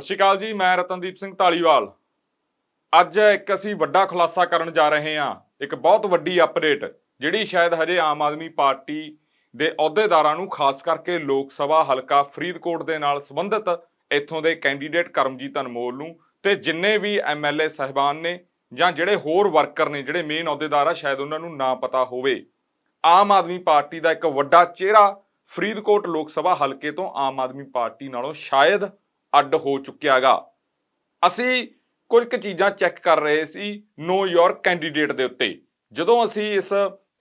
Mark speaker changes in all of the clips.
Speaker 1: ਸਤਿ ਸ਼੍ਰੀ ਅਕਾਲ ਜੀ, ਮੈਂ ਰਤਨਦੀਪ ਸਿੰਘ ਢਾਲੀਵਾਲ ਅੱਜ ਇੱਕ ਅਸੀਂ ਵੱਡਾ ਖੁਲਾਸਾ ਕਰਨ ਜਾ ਰਹੇ ਹਾਂ, ਇੱਕ ਬਹੁਤ ਵੱਡੀ ਅਪਡੇਟ, ਜਿਹੜੀ ਸ਼ਾਇਦ ਹਜੇ ਆਮ ਆਦਮੀ ਪਾਰਟੀ ਦੇ ਅਹੁਦੇਦਾਰਾਂ ਨੂੰ, ਖਾਸ ਕਰਕੇ ਲੋਕ ਸਭਾ ਹਲਕਾ ਫਰੀਦਕੋਟ ਦੇ ਨਾਲ ਸੰਬੰਧਿਤ, ਇੱਥੋਂ ਦੇ ਕੈਂਡੀਡੇਟ ਕਰਮਜੀਤ ਅਨਮੋਲ ਨੂੰ ਤੇ ਜਿੰਨੇ ਵੀ ਐਮਐਲਏ ਸਹਿਬਾਨ ਨੇ ਜਾਂ ਜਿਹੜੇ ਹੋਰ ਵਰਕਰ ਨੇ, ਜਿਹੜੇ ਮੇਨ ਅਹੁਦੇਦਾਰ ਆ, ਸ਼ਾਇਦ ਉਹਨਾਂ ਨੂੰ ਨਾ ਪਤਾ ਹੋਵੇ। ਆਮ ਆਦਮੀ ਪਾਰਟੀ ਦਾ ਇੱਕ ਵੱਡਾ ਚਿਹਰਾ ਫਰੀਦਕੋਟ ਲੋਕ ਸਭਾ ਹਲਕੇ ਤੋਂ ਆਮ ਆਦਮੀ ਪਾਰਟੀ ਨਾਲੋਂ ਸ਼ਾਇਦ ਅੱਡ ਹੋ ਚੁੱਕਿਆਗਾ। ਅਸੀਂ ਕੁਝ ਕੁ ਚੀਜ਼ਾਂ ਚੈੱਕ ਕਰ ਰਹੇ ਸੀ ਨੋ ਯੋਰ ਕੈਂਡੀਡੇਟ ਦੇ ਉੱਤੇ। ਜਦੋਂ ਅਸੀਂ ਇਸ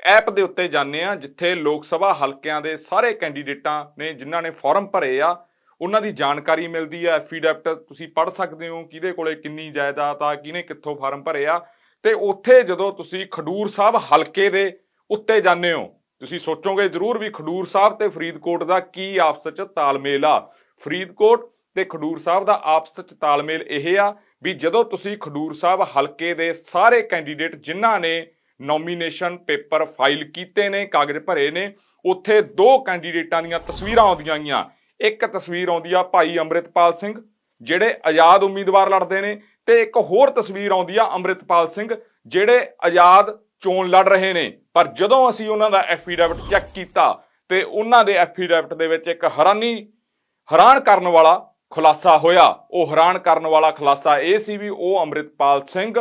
Speaker 1: ਐਪ ਦੇ ਉੱਤੇ ਜਾਂਦੇ ਆ ਜਿੱਥੇ ਲੋਕ ਸਭਾ ਹਲਕਿਆਂ ਦੇ ਸਾਰੇ ਕੈਂਡੀਡੇਟਾਂ ਨੇ ਜਿਨ੍ਹਾਂ ਨੇ ਫਾਰਮ ਭਰੇ ਆ, ਉਹਨਾਂ ਦੀ ਜਾਣਕਾਰੀ ਮਿਲਦੀ ਆ, ਐਫੀਡੈਵਿਟ ਤੁਸੀਂ ਪੜ੍ਹ ਸਕਦੇ ਹੋ ਕਿਹਦੇ ਕੋਲੇ ਕਿੰਨੀ ਜਾਇਦਾਦ ਆ, ਕਿਹਨੇ ਕਿੱਥੋਂ ਫਾਰਮ ਭਰੇ ਆ। ਤੇ ਉੱਥੇ ਜਦੋਂ ਤੁਸੀਂ ਖਡੂਰ ਸਾਹਿਬ ਹਲਕੇ ਦੇ ਉੱਤੇ ਜਾਂਦੇ ਹੋ, ਤੁਸੀਂ ਸੋਚੋਗੇ ਜ਼ਰੂਰ ਵੀ ਖਡੂਰ ਸਾਹਿਬ ਤੇ ਫਰੀਦਕੋਟ ਦਾ ਕੀ ਆਪਸ ਵਿੱਚ ਤਾਲਮੇਲ ਆ। ਫਰੀਦਕੋਟ ਤੇ ਖਡੂਰ ਸਾਹਿਬ ਦਾ ਆਪਸ ਵਿੱਚ ਤਾਲਮੇਲ ਇਹ ਆ ਵੀ ਜਦੋਂ ਤੁਸੀਂ ਖਡੂਰ ਸਾਹਿਬ ਹਲਕੇ ਦੇ ਸਾਰੇ ਕੈਂਡੀਡੇਟ ਜਿਨ੍ਹਾਂ ਨੇ ਨੋਮੀਨੇਸ਼ਨ ਪੇਪਰ ਫਾਈਲ ਕੀਤੇ ਨੇ, ਕਾਗਜ਼ ਭਰੇ ਨੇ, ਉੱਥੇ ਦੋ ਕੈਂਡੀਡੇਟਾਂ ਦੀਆਂ ਤਸਵੀਰਾਂ ਆਉਂਦੀਆਂ ਗਈਆਂ। ਇੱਕ ਤਸਵੀਰ ਆਉਂਦੀ ਆ ਭਾਈ ਅੰਮ੍ਰਿਤਪਾਲ ਸਿੰਘ, ਜਿਹੜੇ ਆਜ਼ਾਦ ਉਮੀਦਵਾਰ ਲੜਦੇ ਨੇ, ਤੇ ਇੱਕ ਹੋਰ ਤਸਵੀਰ ਆਉਂਦੀ ਆ ਅੰਮ੍ਰਿਤਪਾਲ ਸਿੰਘ, ਜਿਹੜੇ ਆਜ਼ਾਦ ਚੋਣ ਲੜ ਰਹੇ ਨੇ। ਪਰ ਜਦੋਂ ਅਸੀਂ ਉਹਨਾਂ ਦਾ ਐਫੀਡੈਵਿਟ ਚੈੱਕ ਕੀਤਾ, ਤੇ ਉਹਨਾਂ ਦੇ ਐਫੀਡੈਵਿਟ ਦੇ ਵਿੱਚ ਇੱਕ ਹੈਰਾਨੀ ਹੈਰਾਨ ਕਰਨ ਵਾਲਾ ਖੁਲਾਸਾ ਹੋਇਆ। ਉਹ ਹੈਰਾਨ ਕਰਨ ਵਾਲਾ ਖੁਲਾਸਾ ਇਹ ਸੀ ਵੀ ਉਹ ਅੰਮ੍ਰਿਤਪਾਲ ਸਿੰਘ,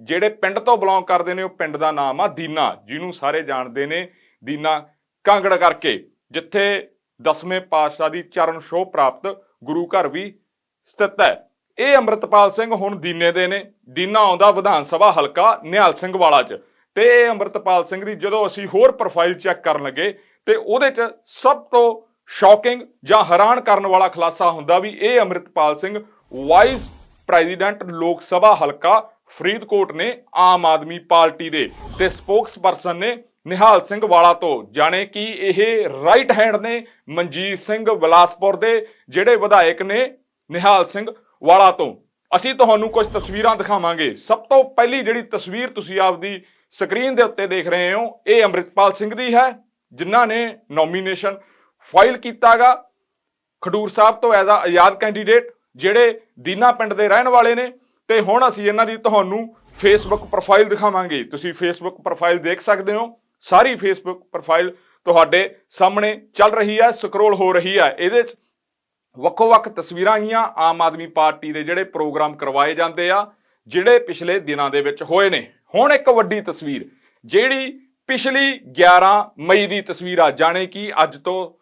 Speaker 1: ਜਿਹੜੇ ਪਿੰਡ ਤੋਂ ਬਿਲੋਂਗ ਕਰਦੇ ਨੇ, ਉਹ ਪਿੰਡ ਦਾ ਨਾਮ ਆ ਦੀਨਾ, ਜਿਹਨੂੰ ਸਾਰੇ ਜਾਣਦੇ ਨੇ ਦੀਨਾ ਕਾਂਗੜ ਕਰਕੇ, ਜਿੱਥੇ ਦਸਵੇਂ ਪਾਤਸ਼ਾਹ ਦੀ ਚਰਨ ਛੋਹ ਪ੍ਰਾਪਤ ਗੁਰੂ ਘਰ ਵੀ ਸਥਿਤ ਹੈ। ਇਹ ਅੰਮ੍ਰਿਤਪਾਲ ਸਿੰਘ ਹੁਣ ਦੀਨੇ ਦੇ ਨੇ। ਦੀਨਾ ਆਉਂਦਾ ਵਿਧਾਨ ਸਭਾ ਹਲਕਾ ਨਿਹਾਲ ਸਿੰਘ ਵਾਲਾ ਚ। ਤੇ ਇਹ ਅੰਮ੍ਰਿਤਪਾਲ ਸਿੰਘ ਦੀ ਜਦੋਂ ਅਸੀਂ ਹੋਰ ਪ੍ਰੋਫਾਈਲ ਚੈੱਕ ਕਰਨ ਲੱਗੇ, ਤੇ ਉਹਦੇ ਚ ਸਭ ਤੋਂ ਸ਼ੌਕਿੰਗ ਜਾਂ ਹੈਰਾਨ ਕਰਨ ਵਾਲਾ ਖੁਲਾਸਾ ਹੁੰਦਾ ਵੀ ਇਹ ਅੰਮ੍ਰਿਤਪਾਲ ਸਿੰਘ ਵਾਈਸ ਪ੍ਰੈਜ਼ੀਡੈਂਟ ਲੋਕ ਸਭਾ ਹਲਕਾ ਫਰੀਦਕੋਟ ਨੇ ਆਮ ਆਦਮੀ ਪਾਰਟੀ ਦੇ ਤੇ ਸਪੋਕਸਪਰਸਨ ਨੇ ਨਿਹਾਲ ਸਿੰਘ ਵਾਲਾ ਤੋਂ, ਜਾਣੇ ਕਿ ਇਹ ਰਾਈਟ ਹੈਂਡ ਨੇ ਮਨਜੀਤ ਸਿੰਘ ਬਲਾਸਪੁਰ ਦੇ, ਜਿਹੜੇ ਵਿਧਾਇਕ ਨੇ ਨਿਹਾਲ ਸਿੰਘ ਵਾਲਾ ਤੋਂ। ਅਸੀਂ ਤੁਹਾਨੂੰ ਕੁਝ ਤਸਵੀਰਾਂ ਦਿਖਾਵਾਂਗੇ। ਸਭ ਤੋਂ ਪਹਿਲੀ ਜਿਹੜੀ ਤਸਵੀਰ ਤੁਸੀਂ ਆਪਦੀ ਸਕਰੀਨ ਦੇ ਉੱਤੇ ਦੇਖ ਰਹੇ ਹੋ, ਇਹ ਅੰਮ੍ਰਿਤਪਾਲ ਸਿੰਘ ਦੀ ਹੈ, ਜਿਨ੍ਹਾਂ ਨੇ ਨੋਮੀਨੇਸ਼ਨ ਫਾਈਲ ਕੀਤਾਗਾ ਖਡੂਰ ਸਾਹਿਬ ਤੋਂ ਐਜ਼ ਆ ਆਜ਼ਾਦ ਕੈਂਡੀਡੇਟ ਜਿਹੜੇ ਦੀਨਾ ਪਿੰਡ ਦੇ ਰਹਿਣ ਵਾਲੇ ਨੇ। ਤੇ ਹੁਣ ਅਸੀਂ ਇਹਨਾਂ ਦੀ ਤੁਹਾਨੂੰ ਫੇਸਬੁੱਕ ਪ੍ਰੋਫਾਈਲ ਦਿਖਾਵਾਂਗੇ। ਤੁਸੀਂ ਫੇਸਬੁੱਕ ਪ੍ਰੋਫਾਈਲ ਦੇਖ ਸਕਦੇ ਹੋ। ਸਾਰੀ ਫੇਸਬੁੱਕ ਪ੍ਰੋਫਾਈਲ ਤੁਹਾਡੇ ਸਾਹਮਣੇ ਚੱਲ ਰਹੀ ਹੈ ਸਕਰੋਲ ਹੋ ਰਹੀ ਹੈ। ਇਹਦੇ 'ਚ ਵੱਖੋ-ਵੱਖ ਤਸਵੀਰਾਂ ਆਈਆਂ। ਆਮ ਆਦਮੀ ਪਾਰਟੀ ਦੇ ਜਿਹੜੇ ਪ੍ਰੋਗਰਾਮ ਕਰਵਾਏ ਜਾਂਦੇ ਆ, ਜਿਹੜੇ ਪਿਛਲੇ ਦਿਨਾਂ ਦੇ ਵਿੱਚ ਹੋਏ ਨੇ। ਹੁਣ ਇੱਕ ਵੱਡੀ ਤਸਵੀਰ, ਜਿਹੜੀ ਪਿਛਲੀ 11 ਮਈ ਦੀ ਤਸਵੀਰ ਆ। ਜਾਣੇ ਕਿ ਅੱਜ ਤੋਂ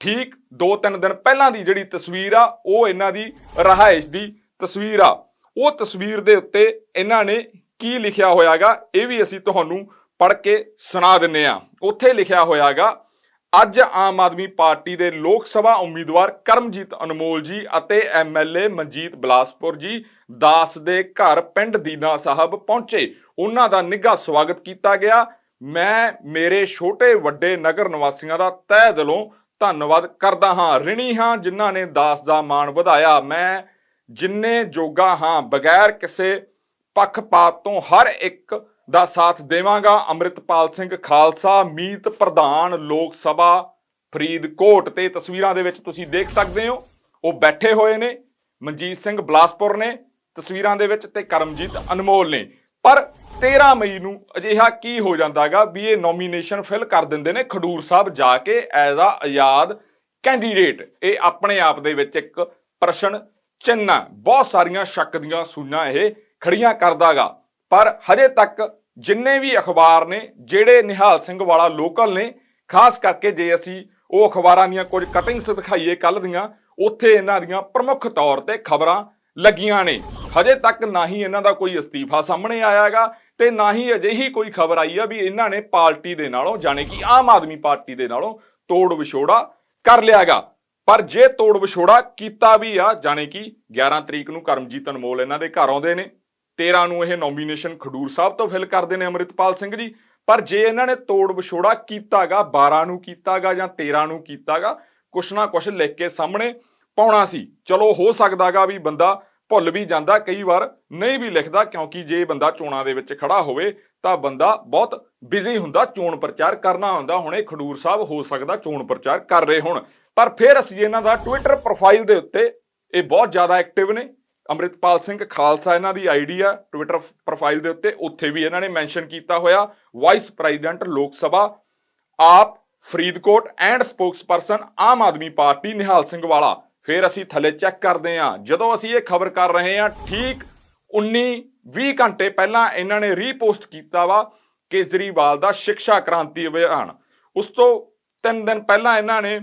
Speaker 1: ਠੀਕ 2-3 ਦਿਨ ਪਹਿਲਾਂ ਦੀ ਜਿਹੜੀ ਤਸਵੀਰ ਆ, ਉਹ ਇਹਨਾਂ ਦੀ ਰਹਾਇਸ਼ ਦੀ ਤਸਵੀਰ ਆ। ਉਹ ਤਸਵੀਰ ਦੇ ਉੱਤੇ ਇਹਨਾਂ ਨੇ ਕੀ ਲਿਖਿਆ ਹੋਇਆਗਾ, ਇਹ ਵੀ ਅਸੀਂ ਤੁਹਾਨੂੰ ਪੜ੍ਹ ਕੇ ਸੁਣਾ ਦਿੰਨੇ ਆ। ਉੱਥੇ ਲਿਖਿਆ ਹੋਇਆਗਾ, ਅੱਜ ਆਮ ਆਦਮੀ ਪਾਰਟੀ ਦੇ ਲੋਕ ਸਭਾ ਉਮੀਦਵਾਰ ਕਰਮਜੀਤ ਅਨਮੋਲ ਜੀ ਅਤੇ ਐਮਐਲਏ ਮਨਜੀਤ ਬਲਾਸਪੁਰ ਜੀ ਦਾਸ ਦੇ ਘਰ ਪਿੰਡ ਦੀਨਾ ਸਾਹਿਬ ਪਹੁੰਚੇ। ਉਹਨਾਂ ਦਾ ਨਿੱਘਾ ਸਵਾਗਤ ਕੀਤਾ ਗਿਆ। ਮੈਂ ਮੇਰੇ ਛੋਟੇ ਵੱਡੇ ਨਗਰ ਨਿਵਾਸੀਆਂ ਦਾ ਤਹਿ ਦਿਲੋਂ ਧੰਨਵਾਦ ਕਰਦਾ ਹਾਂ। ਰਿਣੀ ਹਾਂ, ਜਿਨ੍ਹਾਂ ਨੇ ਦਾਸ ਦਾ ਮਾਣ ਵਧਾਇਆ। ਮੈਂ ਜਿੰਨੇ ਜੋਗਾ ਹਾਂ, ਬਗੈਰ ਕਿਸੇ ਪੱਖਪਾਤ ਤੋਂ ਹਰ ਇੱਕ ਦਾ ਸਾਥ ਦੇਵਾਂਗਾ। ਅੰਮ੍ਰਿਤਪਾਲ ਸਿੰਘ ਖਾਲਸਾ, ਮੀਤ ਪ੍ਰਧਾਨ ਲੋਕ ਸਭਾ, ਫਰੀਦਕੋਟ ਤੇ ਤਸਵੀਰਾਂ ਦੇ ਵਿੱਚ ਤੁਸੀਂ ਦੇਖ ਸਕਦੇ ਹੋ। ਉਹ ਬੈਠੇ ਹੋਏ ਨੇ, ਮਨਜੀਤ ਸਿੰਘ ਬਲਾਸਪੁਰ ਨੇ ਤਸਵੀਰਾਂ ਦੇ ਵਿੱਚ ਤੇ ਕਰਮਜੀਤ ਅਨਮੋਲ ਨੇ। ਪਰ 13 ਮਈ ਨੂੰ ਅਜਿਹਾ ਕੀ ਹੋ ਜਾਂਦਾਗਾ ਵੀ ਇਹ ਨੋਮੀਨੇਸ਼ਨ ਫਿਲ ਕਰ ਦਿੰਦੇ ਨੇ ਖਡੂਰ ਸਾਹਿਬ ਜਾ ਕੇ ਐਜ਼ ਆ ਆਜ਼ਾਦ ਕੈਂਡੀਡੇਟ ਇਹ ਆਪਣੇ ਆਪ ਦੇ ਵਿੱਚ ਇੱਕ ਪ੍ਰਸ਼ਨ, ਚਿੰਨ੍ਹ, ਬਹੁਤ ਸਾਰੀਆਂ ਸ਼ੱਕ ਦੀਆਂ ਸੂਨਾਂ ਇਹ ਖੜੀਆਂ ਕਰਦਾਗਾ। ਪਰ ਹਜੇ ਤੱਕ ਜਿੰਨੇ ਵੀ ਅਖਬਾਰ ਨੇ, ਜਿਹੜੇ ਨਿਹਾਲ ਸਿੰਘ ਵਾਲਾ ਲੋਕਲ ਨੇ, ਖਾਸ ਕਰਕੇ ਜੇ ਅਸੀਂ ਉਹ ਅਖਬਾਰਾਂ ਦੀਆਂ ਕੁਝ ਕਟਿੰਗਸ ਦਿਖਾਈਏ ਕੱਲ ਦੀਆਂ, ਉੱਥੇ ਇਹਨਾਂ ਦੀਆਂ ਪ੍ਰਮੁੱਖ ਤੌਰ ਤੇ ਖਬਰਾਂ ਲੱਗੀਆਂ ਨੇ। ਹਜੇ ਤੱਕ ਨਾ ਹੀ ਇਹਨਾਂ ਦਾ ਕੋਈ ਅਸਤੀਫਾ ਸਾਹਮਣੇ ਆਇਆ ਆਇਆਗਾ। ਤੇ ਨਾ ਹੀ ਅਜਿਹੀ ਕੋਈ ਖਬਰ ਆਈ ਆ ਵੀ ਇਹਨਾਂ ਨੇ ਪਾਰਟੀ ਦੇ ਨਾਲੋਂ, ਜਾਣੇ ਕਿ ਆਮ ਆਦਮੀ ਪਾਰਟੀ ਦੇ ਨਾਲੋਂ ਤੋੜ ਵਿਛੋੜਾ ਕਰ ਲਿਆਗਾ ਪਰ ਜੇ ਤੋੜ ਵਿਛੋੜਾ ਕੀਤਾ ਵੀ ਆ, ਜਾਣੇ ਕਿ 11 ਤਰੀਕ ਨੂੰ ਕਰਮਜੀਤ ਅਨਮੋਲ ਇਹਨਾਂ ਦੇ ਘਰ ਆਉਂਦੇ ਨੇ 13 ਨੂੰ ਇਹ ਨੋਮੀਨੇਸ਼ਨ ਖਡੂਰ ਸਾਹਿਬ ਤੋਂ ਫਿਲ ਕਰਦੇ ਨੇ ਅਮਰਿਤਪਾਲ ਸਿੰਘ ਜੀ। ਪਰ ਜੇ ਇਹਨਾਂ ਨੇ ਤੋੜ ਵਿਛੋੜਾ ਕੀਤਾਗਾ 12 ਨੂੰ ਕੀਤਾਗਾ ਜਾਂ 13 ਨੂੰ ਕੀਤਾਗਾ ਕੁਛ ਨਾ ਕੁਛ ਲਿਖ ਕੇ ਸਾਹਮਣੇ ਪਾਉਣਾ ਸੀ। ਚਲੋ ਹੋ ਸਕਦਾਗਾ ਵੀ ਬੰਦਾ ਭੁੱਲ ਵੀ ਜਾਂਦਾ, ਕਈ ਵਾਰ ਨਹੀਂ ਵੀ ਲਿਖਦਾ ਕਿਉਂਕਿ ਜੇ ਬੰਦਾ ਚੋਣਾਂ ਦੇ ਵਿੱਚ ਖੜਾ ਹੋਵੇ ਤਾਂ ਬੰਦਾ ਬਹੁਤ ਬਿਜ਼ੀ ਹੁੰਦਾ, ਚੋਣ ਪ੍ਰਚਾਰ ਕਰਨਾ ਹੁੰਦਾ ਹੁਣੇ ਖਡੂਰ ਸਾਹਿਬ ਹੋ ਸਕਦਾ ਚੋਣ ਪ੍ਰਚਾਰ ਕਰ ਰਹੇ ਹੋਣ। ਪਰ ਫਿਰ ਅਸੀਂ ਇਹਨਾਂ ਦਾ ਟਵਿੱਟਰ ਪ੍ਰੋਫਾਈਲ ਦੇ ਉੱਤੇ ਇਹ ਬਹੁਤ ਜ਼ਿਆਦਾ ਐਕਟਿਵ ਨੇ। ਅੰਮ੍ਰਿਤਪਾਲ ਸਿੰਘ ਖਾਲਸਾ ਇਹਨਾਂ ਦੀ ਆਈਡੀ ਆ ਟਵਿੱਟਰ ਪ੍ਰੋਫਾਈਲ ਦੇ ਉੱਤੇ। ਉੱਥੇ ਵੀ ਇਹਨਾਂ ਨੇ ਮੈਂਸ਼ਨ ਕੀਤਾ ਹੋਇਆ। Vice president Lok Sabha, AAP Faridkot and spokesperson Aam Aadmi party Nihal Singh Wala. ਫਿਰ ਅਸੀਂ ਥੱਲੇ ਚੈੱਕ ਕਰਦੇ ਹਾਂ। ਜਦੋਂ ਅਸੀਂ ਇਹ ਖਬਰ ਕਰ ਰਹੇ ਹਾਂ, ਠੀਕ 19 20 ਘੰਟੇ ਪਹਿਲਾਂ ਇਹਨਾਂ ਨੇ ਰੀਪੋਸਟ ਕੀਤਾ ਵਾ ਕੇਜਰੀਵਾਲ ਦਾ ਸਿੱਖਿਆ ਕ੍ਰਾਂਤੀ ਅਭਿਆਨ। ਉਸ ਤੋਂ 3 ਦਿਨ ਪਹਿਲਾਂ ਇਹਨਾਂ ਨੇ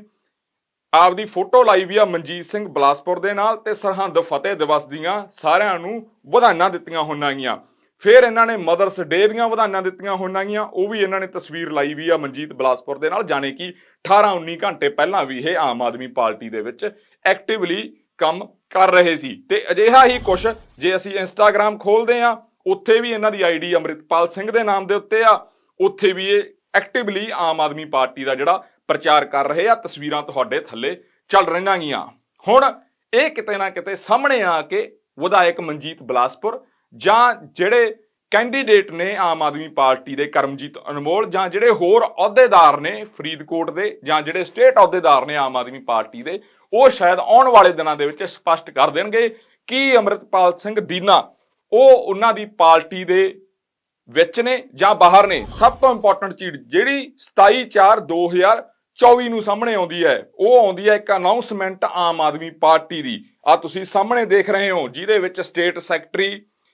Speaker 1: ਆਪਦੀ ਫੋਟੋ ਲਾਈ ਵੀ ਆ ਮਨਜੀਤ ਸਿੰਘ ਬਲਾਸਪੁਰ ਦੇ ਨਾਲ ਤੇ ਸਰਹੰਦ ਫਤਿਹ ਦਿਵਸ ਦੀਆਂ ਸਾਰਿਆਂ ਨੂੰ ਵਧਾਈਆਂ ਦਿੱਤੀਆਂ ਹੋਣਗੀਆਂ ਫਿਰ ਇਹਨਾਂ ਨੇ ਮਦਰਸ ਡੇ ਦੀਆਂ ਵਧਾਈਆਂ ਦਿੱਤੀਆਂ ਹੋਣਗੀਆਂ, ਉਹ ਵੀ ਇਹਨਾਂ ਨੇ ਤਸਵੀਰ ਲਾਈ ਵੀ ਆ ਮਨਜੀਤ ਬਲਾਸਪੁਰ ਦੇ ਨਾਲ, ਜਾਣੇ ਕਿ 18 19 ਘੰਟੇ ਪਹਿਲਾਂ ਵੀ ਇਹ ਆਮ ਆਦਮੀ ਪਾਰਟੀ ਦੇ ਵਿੱਚ ਐਕਟਿਵਲੀ ਕੰਮ ਕਰ ਰਹੇ ਸੀ। ਤੇ ਅਜਿਹਾ ਹੀ ਕੁਝ ਜੇ ਅਸੀਂ ਇੰਸਟਾਗ੍ਰam ਖੋਲਦੇ ਆ ਉੱਥੇ ਵੀ ਇਹਨਾਂ ਦੀ ਆਈਡੀ ਅੰਮ੍ਰਿਤਪਾਲ ਸਿੰਘ ਦੇ ਨਾਮ ਦੇ ਉੱਤੇ ਆ, ਉੱਥੇ ਵੀ ਇਹ ਐਕਟਿਵਲੀ ਆਮ ਆਦਮੀ ਪਾਰਟੀ ਦਾ ਜਿਹੜਾ ਪ੍ਰਚਾਰ ਕਰ ਰਹੇ ਆ, ਤਸਵੀਰਾਂ ਤੁਹਾਡੇ ਥੱਲੇ ਚੱਲ ਰਹੀਆਂ ਗੀਆਂ। ਹੁਣ ਇਹ ਕਿਤੇ ਨਾ ਕਿਤੇ ਸਾਹਮਣੇ ਆ ਕੇ ਵਿਧਾਇਕ ਮਨਜੀਤ ਬਲਾਸਪੁਰ ਜਾਂ ਜਿਹੜੇ ਕੈਂਡੀਡੇਟ ਨੇ ਆਮ ਆਦਮੀ ਪਾਰਟੀ ਦੇ ਕਰਮਜੀਤ ਅਨਮੋਲ ਜਾਂ ਜਿਹੜੇ ਹੋਰ ਅਹੁਦੇਦਾਰ ਨੇ ਫਰੀਦਕੋਟ ਦੇ ਜਾਂ ਜਿਹੜੇ ਸਟੇਟ ਅਹੁਦੇਦਾਰ ਨੇ ਆਮ ਆਦਮੀ ਪਾਰਟੀ ਦੇ, ਉਹ ਸ਼ਾਇਦ ਆਉਣ ਵਾਲੇ ਦਿਨਾਂ ਦੇ ਵਿੱਚ ਸਪਸ਼ਟ ਕਰ ਦੇਣਗੇ ਕਿ ਅਮਰਿਤਪਾਲ ਸਿੰਘ ਦੀਨਾ ਉਹ ਉਹਨਾਂ ਦੀ ਪਾਰਟੀ ਦੇ ਵਿੱਚ ਨੇ ਜਾਂ ਬਾਹਰ ਨੇ। ਸਭ ਤੋਂ ਇੰਪੋਰਟੈਂਟ ਚੀਜ਼ ਜਿਹੜੀ 27 4 2024 ਨੂੰ ਸਾਹਮਣੇ ਆਉਂਦੀ ਹੈ, ਉਹ ਆਉਂਦੀ ਹੈ ਇੱਕ ਅਨਾਉਂਸਮੈਂਟ ਆਮ ਆਦਮੀ ਪਾਰਟੀ ਦੀ। ਆ ਤੁਸੀਂ ਸਾਹਮਣੇ ਦੇਖ ਰਹੇ ਹੋ, ਜਿਹਦੇ ਵਿੱਚ ਸਟੇਟ ਸੈਕਟਰੀ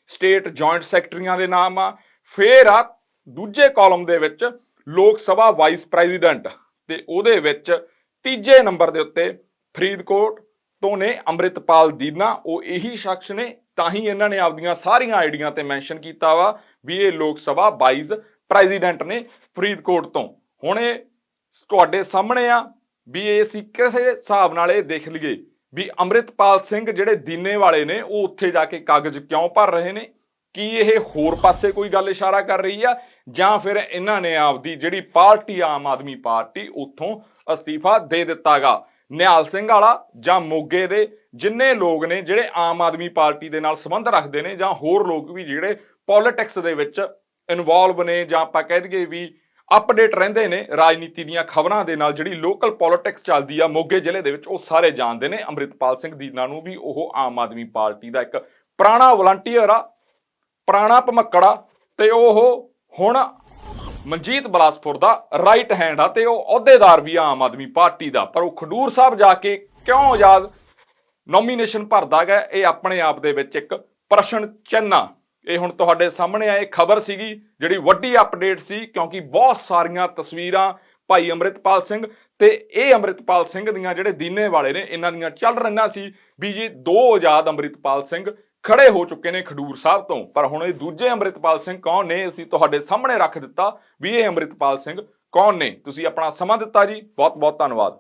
Speaker 1: ਸਟੇਟ ਜੁਆਇੰਟ ਸੈਕਟਰੀਆਂ ਦੇ ਨਾਮ ਆ, ਫੇਰ ਆ ਦੂਜੇ ਕਾਲਮ ਦੇ ਵਿੱਚ ਲੋਕ ਸਭਾ ਵਾਈਸ ਪ੍ਰੈਜ਼ੀਡੈਂਟ ਤੇ ਉਹਦੇ ਵਿੱਚ ਤੀਜੇ ਨੰਬਰ ਦੇ ਉੱਤੇ ਫਰੀਦਕੋਟ ਤੋਂ ਨੇ ਅੰਮ੍ਰਿਤਪਾਲ ਦੀਨਾ, ਉਹ ਇਹੀ ਸ਼ਖਸ ਨੇ, ਤਾਂ ਹੀ ਇਹਨਾਂ ਨੇ ਆਪਦੀਆਂ ਸਾਰੀਆਂ ਆਈਡੀਆਂ ਤੇ ਮੈਂਸ਼ਨ ਕੀਤਾ ਵਾ ਵੀ ਇਹ ਲੋਕ ਸਭਾ ਵਾਈਸ ਪ੍ਰੈਜ਼ੀਡੈਂਟ ਨੇ ਫਰੀਦਕੋਟ ਤੋਂ। ਹੁਣ ਇਹ ਤੁਹਾਡੇ ਸਾਹਮਣੇ ਆ ਵੀ ਇਹ ਅਸੀਂ ਕਿਸੇ ਹਿਸਾਬ ਨਾਲ ਇਹ ਦੇਖ ਲਈਏ। ਵੀ ਅੰਮ੍ਰਿਤਪਾਲ ਸਿੰਘ ਜਿਹੜੇ ਦੀਨੇ ਵਾਲੇ ਨੇ, ਉਹ ਉੱਥੇ ਜਾ ਕੇ ਕਾਗਜ਼ ਕਿਉਂ ਭਰ ਰਹੇ ਨੇ? ਕੀ ਇਹ ਹੋਰ ਪਾਸੇ ਕੋਈ ਗੱਲ ਇਸ਼ਾਰਾ ਕਰ ਰਹੀ ਆ? ਜਾਂ ਫਿਰ ਇਹਨਾਂ ਨੇ ਆਪਦੀ ਜਿਹੜੀ ਪਾਰਟੀ, ਆਮ ਆਦਮੀ ਪਾਰਟੀ ਉੱਥੋਂ ਅਸਤੀਫਾ ਦੇ ਦਿੱਤਾਗਾ? ਨਿਹਾਲ ਸਿੰਘ ਵਾਲਾ ਜਾਂ ਮੋਗੇ ਦੇ ਜਿੰਨੇ ਲੋਕ ਨੇ ਜਿਹੜੇ ਆਮ ਆਦਮੀ ਪਾਰਟੀ ਦੇ ਨਾਲ ਸੰਬੰਧ ਰੱਖਦੇ ਨੇ ਜਾਂ ਹੋਰ ਲੋਕ ਵੀ ਜਿਹੜੇ ਪੋਲਿਟਿਕਸ ਦੇ ਵਿੱਚ ਇਨਵੋਲਵ ਨੇ ਜਾਂ ਆਪਾਂ ਕਹਿ ਦਈਏ ਵੀ ਅਪਡੇਟ ਰਹਿੰਦੇ ਨੇ ਰਾਜਨੀਤੀ ਦੀਆਂ ਖਬਰਾਂ ਦੇ ਨਾਲ, ਜਿਹੜੀ ਲੋਕਲ ਪੋਲਿਟਿਕਸ ਚੱਲਦੀ ਆ ਮੋਗੇ ਜ਼ਿਲ੍ਹੇ ਦੇ ਵਿੱਚ, ਉਹ ਸਾਰੇ ਜਾਣਦੇ ਨੇ। ਅੰਮ੍ਰਿਤਪਾਲ ਸਿੰਘ ਦੀਨਾ ਨੂੰ ਵੀ ਉਹ ਆਮ ਆਦਮੀ ਪਾਰਟੀ ਦਾ ਇੱਕ ਪੁਰਾਣਾ ਵਲੰਟੀਅਰ ਆ, ਪੁਰਾਣਾ ਭਮੱਕੜਾ ਤੇ ਉਹ ਹੁਣ ਮਨਜੀਤ ਬਲਾਸਪੁਰ ਦਾ ਰਾਈਟ ਹੈਂਡ ਆ ਤੇ ਉਹ ਅਹੁਦੇਦਾਰ ਵੀ ਆਮ ਆਦਮੀ ਪਾਰਟੀ ਦਾ। ਪਰ ਉਹ ਖਡੂਰ ਸਾਹਿਬ ਜਾ ਕੇ ਕਿਉਂ ਆਜ਼ਾਦ? ਨੋਮੀਨੇਸ਼ਨ ਭਰਦਾ ਗਿਆ। ਇਹ ਆਪਣੇ ਆਪ ਦੇ ਵਿੱਚ ਇੱਕ ਪ੍ਰਸ਼ਨ ਚਿੰਨ੍ਹ ਆ। ਇਹ ਹੁਣ ਤੁਹਾਡੇ ਸਾਹਮਣੇ ਆਏ ਖਬਰ ਸੀਗੀ, ਜਿਹੜੀ ਵੱਡੀ ਅਪਡੇਟ ਸੀ, ਕਿਉਂਕਿ ਬਹੁਤ ਸਾਰੀਆਂ ਤਸਵੀਰਾਂ ਭਾਈ ਅੰਮ੍ਰਿਤਪਾਲ ਸਿੰਘ ਤੇ ਇਹ ਅੰਮ੍ਰਿਤਪਾਲ ਸਿੰਘ ਦੀਆਂ ਜਿਹੜੇ ਦੀਨੇ ਵਾਲੇ ਨੇ, ਇਹਨਾਂ ਦੀਆਂ ਚੱਲ ਰਹੀਆਂ ਸੀ ਵੀ ਜੀ ਦੋ ਆਜ਼ਾਦ ਅੰਮ੍ਰਿਤਪਾਲ ਸਿੰਘ ਖੜੇ ਹੋ ਚੁੱਕੇ ਨੇ ਖਡੂਰ ਸਾਹਿਬ ਤੋਂ। ਪਰ ਹੁਣ ਇਹ ਦੂਜੇ ਅੰਮ੍ਰਿਤਪਾਲ ਸਿੰਘ ਕੌਣ ਨੇ, ਅਸੀਂ ਤੁਹਾਡੇ ਸਾਹਮਣੇ ਰੱਖ ਦਿੱਤਾ ਵੀ ਇਹ ਅੰਮ੍ਰਿਤਪਾਲ ਸਿੰਘ ਕੌਣ ਨੇ। ਤੁਸੀਂ ਆਪਣਾ ਸਮਾਂ ਦਿੱਤਾ ਜੀ। ਬਹੁਤ ਬਹੁਤ ਧੰਨਵਾਦ।